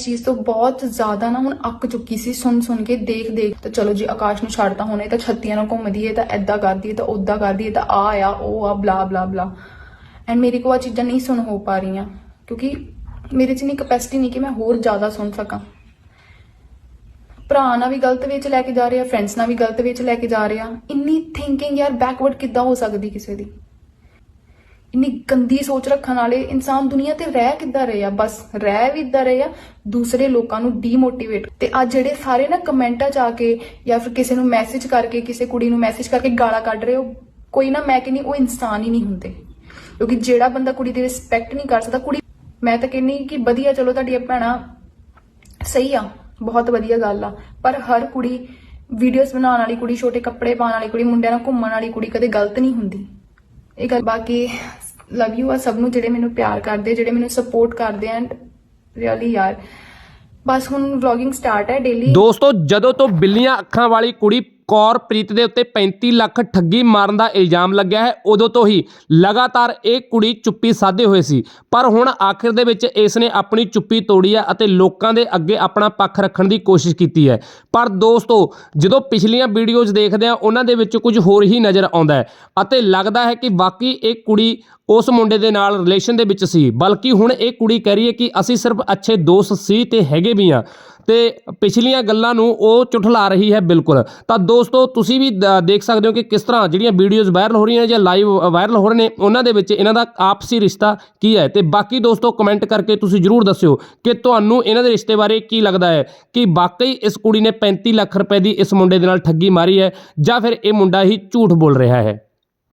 ਇਸ ਚੀਜ਼ ਤੋਂ ਬਹੁਤ ਜ਼ਿਆਦਾ ਨਾ ਹੁਣ ਅੱਕ ਚੁੱਕੀ ਸੀ, ਸੁਣ ਸੁਣ ਕੇ, ਦੇਖ ਦੇਖ। ਤਾਂ ਚਲੋ ਜੀ, ਆਕਾਸ਼ ਨੂੰ ਛੱਡਤਾ ਹੁਣ ਇਹ ਤਾਂ ਛੱਤੀਆਂ ਨਾਲ ਘੁੰਮਦੀ ਹੈ ਤਾਂ ਐਦਾਂ ਕਰਦੀ ਹੈ ਤਾਂ ਉਦਾਂ ਕਰਦੀ ਹੈ ਤਾਂ ਆ ਆ, ਉਹ ਆ, ਬਲਾ ਬਲਾ ਬਲਾ। ਐਂਡ ਮੇਰੇ ਕੋਲ ਆ ਚੀਜ਼ਾਂ ਨਹੀਂ ਸੁਣ ਹੋ ਪਾ ਰਹੀਆਂ, ਕਿਉਂਕਿ ਮੇਰੇ 'ਚ ਨਹੀਂ ਕਪੈਸਿਟੀ ਨਹੀਂ ਕਿ ਮੈਂ ਹੋਰ ਜ਼ਿਆਦਾ ਸੁਣ ਸਕਾਂ। ਭਰਾ ਨਾਲ ਵੀ ਗਲਤ ਵਿੱਚ ਲੈ ਕੇ ਜਾ ਰਿਹਾ ਫਰੈਂਡਸ ਨਾਲ ਵੀ ਗਲਤ ਵਿੱਚ ਲੈ ਕੇ ਜਾ ਰਿਹਾ। ਇੰਨੀ ਥਿੰਕਿੰਗ ਯਾਰ ਬੈਕਵਰਡ ਕਿੱਦਾਂ ਹੋ ਸਕਦੀ ਕਿਸੇ ਦੀ? ਇੰਨੀ ਗੰਦੀ ਸੋਚ ਰੱਖਣ ਵਾਲੇ ਇਨਸਾਨ ਦੁਨੀਆ ਤੇ ਰਹਿ ਕਿੱਦਾਂ ਰਹੇ ਆ? ਬਸ ਰਹਿ ਵੀ ਇੱਦਾਂ ਰਹੇ ਆ, ਦੂਸਰੇ ਲੋਕਾਂ ਨੂੰ ਡੀਮੋਟੀਵੇਟ ਤੇ ਅੱਜ ਜਿਹੜੇ ਸਾਰੇ ਨਾ ਕਮੈਂਟਾਂ ਚ ਆ ਕੇ ਜਾਂ ਫਿਰ ਕਿਸੇ ਨੂੰ ਮੈਸੇਜ ਕਰਕੇ, ਕਿਸੇ ਕੁੜੀ ਨੂੰ ਮੈਸੇਜ ਕਰਕੇ ਗਾਲਾਂ ਕੱਢ ਰਹੇ ਹੋ, ਕੋਈ ਨਾ ਮੈਂ ਕਹਿੰਨੀ ਉਹ ਇਨਸਾਨ ਹੀ ਨਹੀਂ ਹੁੰਦੇ। ਕਿਉਂਕਿ ਜਿਹੜਾ ਬੰਦਾ ਕੁੜੀ ਦੀ ਰਿਸਪੈਕਟ ਨਹੀਂ ਕਰ ਸਕਦਾ, ਕੁੜੀ ਮੈਂ ਤਾਂ ਕਹਿੰਨੀ ਕਿ ਵਧੀਆ ਚਲੋ ਤੁਹਾਡੀਆਂ ਭੈਣਾਂ ਸਹੀ ਆ, ਬਹੁਤ ਵਧੀਆ ਗੱਲ ਆ। ਪਰ ਹਰ ਕੁੜੀ ਵੀਡੀਓਜ਼ ਬਣਾਉਣ ਵਾਲੀ ਕੁੜੀ, ਛੋਟੇ ਕੱਪੜੇ ਪਾਉਣ ਵਾਲੀ ਕੁੜੀ, ਮੁੰਡਿਆਂ ਨਾਲ ਘੁੰਮਣ ਵਾਲੀ ਕੁੜੀ ਕਦੇ ਗਲਤ ਨਹੀਂ ਹੁੰਦੀ। ਇਹ ਗੱਲ ਬਾਕੀ ਲਵ ਯੂ ਆ, ਸਭ ਨੂੰ ਜਿਹੜੇ ਮੈਨੂੰ ਪਿਆਰ ਕਰਦੇ, ਜਿਹੜੇ ਮੈਨੂੰ ਸਪੋਰਟ ਕਰਦੇ ਐਂਡ ਰੀਅਲੀ ਯਾਰ। ਬਸ ਹੁਣ ਵਲੌਗਿੰਗ ਸਟਾਰਟ ਹੈ ਡੇਲੀ ਦੋਸਤੋ, ਜਦੋਂ ਤੋਂ ਬਿੱਲੀਆਂ ਅੱਖਾਂ ਵਾਲੀ ਕੁੜੀ ਕੌਰਪ੍ਰੀਤ ਦੇ ਉੱਤੇ 35 ਲੱਖ ਠੱਗੀ ਮਾਰਨ ਦਾ ਇਲਜ਼ਾਮ ਲੱਗਿਆ ਹੈ। ਉਦੋਂ ਤੋਂ ਹੀ ਲਗਾਤਾਰ ਇਹ ਕੁੜੀ ਚੁੱਪੀ ਸਾਧੇ ਹੋਏ ਸੀ। ਪਰ ਹੁਣ ਆਖਿਰ ਦੇ ਵਿੱਚ ਇਸ ਨੇ ਆਪਣੀ ਚੁੱਪੀ ਤੋੜੀ ਹੈ ਅਤੇ ਲੋਕਾਂ ਦੇ ਅੱਗੇ ਆਪਣਾ ਪੱਖ ਰੱਖਣ ਦੀ ਕੋਸ਼ਿਸ਼ ਕੀਤੀ ਹੈ। ਪਰ ਦੋਸਤੋ, ਜਦੋਂ ਪਿਛਲੀਆਂ ਵੀਡੀਓਜ਼ ਦੇਖਦੇ ਆ ਉਹਨਾਂ ਦੇ ਵਿੱਚ ਕੁਝ ਹੋਰ ਹੀ ਨਜ਼ਰ ਆਉਂਦਾ ਹੈ ਅਤੇ ਲੱਗਦਾ ਹੈ ਕਿ ਵਾਕਈ ਇਹ ਕੁੜੀ ਉਸ ਮੁੰਡੇ ਦੇ ਨਾਲ ਰਿਲੇਸ਼ਨ ਦੇ ਵਿੱਚ ਸੀ। ਬਲਕਿ ਹੁਣ ਇਹ ਕੁੜੀ ਕਹਿ ਰਹੀ ਹੈ ਕਿ ਅਸੀਂ ਸਿਰਫ ਅੱਛੇ ਦੋਸਤ ਸੀ ਤੇ ਹੈਗੇ ਵੀ ਆ ਤੇ ਪਿਛਲੀਆਂ ਗੱਲਾਂ ਨੂੰ ਉਹ ਚੁਠਲਾ ਰਹੀ ਹੈ ਬਿਲਕੁਲ। ਤਾਂ ਦੋਸਤੋ, ਤੁਸੀਂ ਵੀ ਦ- ਦੇਖ ਸਕਦੇ ਹੋ ਕਿ ਕਿਸ ਤਰ੍ਹਾਂ ਜਿਹੜੀਆਂ ਵੀਡੀਓਜ਼ ਵਾਇਰਲ ਹੋ ਰਹੀਆਂ ਜਾਂ ਲਾਈਵ ਵਾਇਰਲ ਹੋ ਰਹੇ ਨੇ, ਉਹਨਾਂ ਦੇ ਵਿੱਚ ਇਹਨਾਂ ਦਾ ਆਪਸੀ ਰਿਸ਼ਤਾ ਕੀ ਹੈ? ਤੇ ਬਾਕੀ ਦੋਸਤੋ ਕਮੈਂਟ ਕਰਕੇ ਤੁਸੀਂ ਜਰੂਰ ਦੱਸਿਓ ਕਿ ਤੁਹਾਨੂੰ ਇਹਨਾਂ ਦੇ ਰਿਸ਼ਤੇ ਬਾਰੇ ਕੀ ਲੱਗਦਾ ਹੈ ਕਿ ਵਾਕਈ ਇਸ ਕੁੜੀ ਨੇ 35 ਲੱਖ ਰੁਪਏ ਦੀ ਇਸ ਮੁੰਡੇ ਦੇ ਨਾਲ ਠੱਗੀ ਮਾਰੀ ਹੈ ਜਾਂ ਫਿਰ ਇਹ ਮੁੰਡਾ ਹੀ ਝੂਠ ਬੋਲ ਰਿਹਾ ਹੈ।